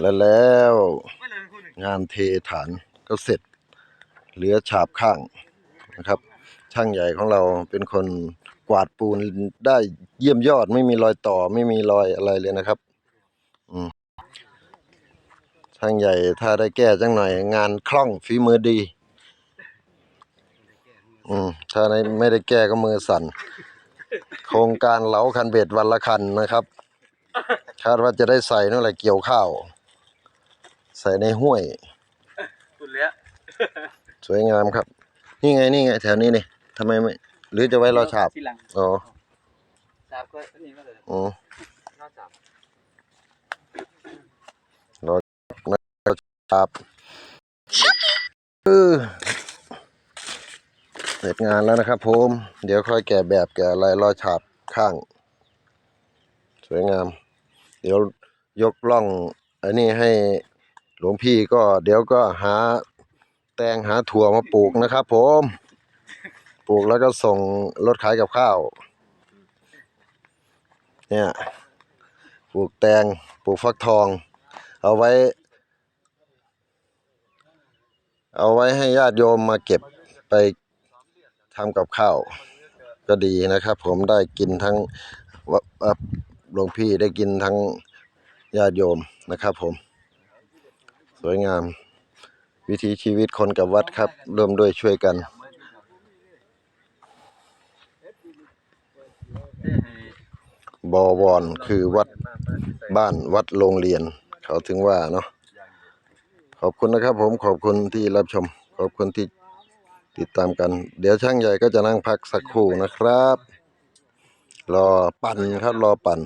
และแล้วงานเทฐานก็เสร็จ เหลือฉาบข้างนะครับ ช่างใหญ่ของเราเป็นคนกวาดปูนได้เยี่ยมยอดไม่มีรอยต่อไม่มีรอยอะไรเลยนะครับช่างใหญ่ถ้าได้แก้จังหน่อย งานคล่องฝีมือดี อืมถ้าไม่ได้แก้ก็มือสั่น โครงการเหลาคันเบ็ดวันละคันนะครับ คาดว่าจะได้ใส่นั่นแหละเกี่ยวข้าว ใส่ในห้วยสุดแล้วสวยงามครับ นี่ไงนี่ไงแถวนี้นี่ทำไมไม่หรือจะไว้รอฉาบที่หลังอ๋อฉาบก็นี่ก็เลยอ๋อนอกฉาบครับเออเสร็จงานแล้วนะครับผมเดี๋ยวค่อยแกะแบบแกะอะไรรอฉาบข้าง สวยงาม เดี๋ยวยกล่องอันนี้ให้ หลวงพี่ก็เดี๋ยวก็หาแตงหาถั่วมาปลูกนะครับ ผม ปลูกแล้วก็ส่งรถขายกับข้าว เนี่ยปลูกแตงปลูกฟักทอง เอาไว้ เอาไว้ให้ญาติโยมมาเก็บไปทำกับข้าว ก็ดีนะครับ ผมได้กินทั้งวะเอ่อหลวงพี่ได้กินทั้งญาติโยมนะครับผม สวยงาม วิถีชีวิตคนกับวัดครับร่วมด้วยช่วยกัน บวรคือวัดบ้านวัดโรงเรียน เขาถึงว่าเนาะขอบคุณนะครับ ผมขอบคุณที่รับชม ขอบคุณที่ติดตามกัน เดี๋ยวช่างใหญ่ก็จะนั่งพักสักครู่นะครับ รอปั่นครับรอปั่น